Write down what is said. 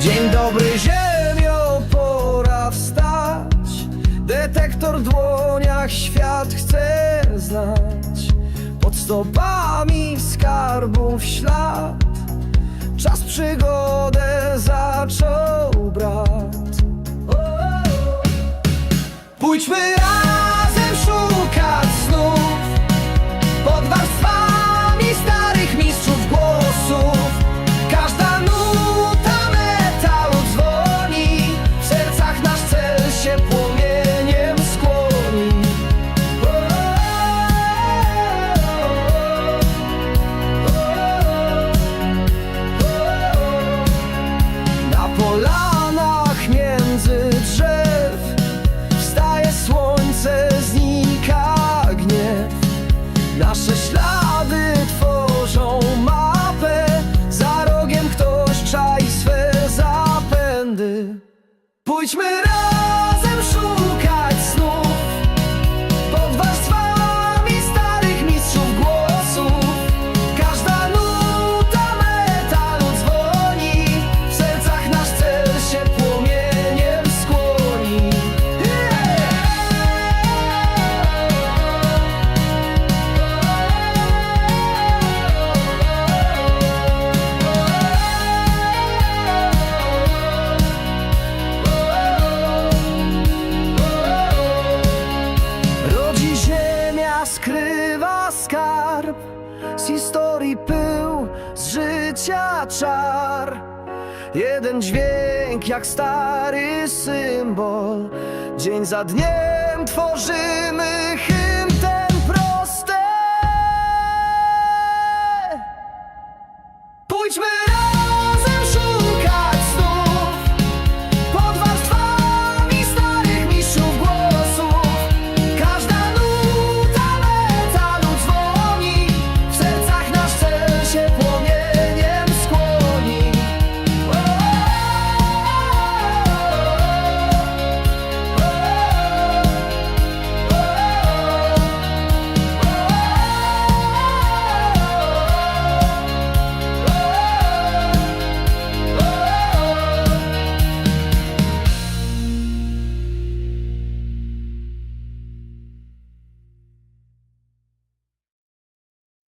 Dzień dobry ziemio, pora wstać. Detektor w dłoniach świat chce znać. Pod stopami skarbów ślad. Czas przygodę zaczął brat Pójdźmy razem Nasze ślady tworzą mapę. Za rogiem ktoś czai swe zapędy. Pójdźmy razem historii pył, z życia czar. Jeden dźwięk jak stary symbol. Dzień za dniem tworzymy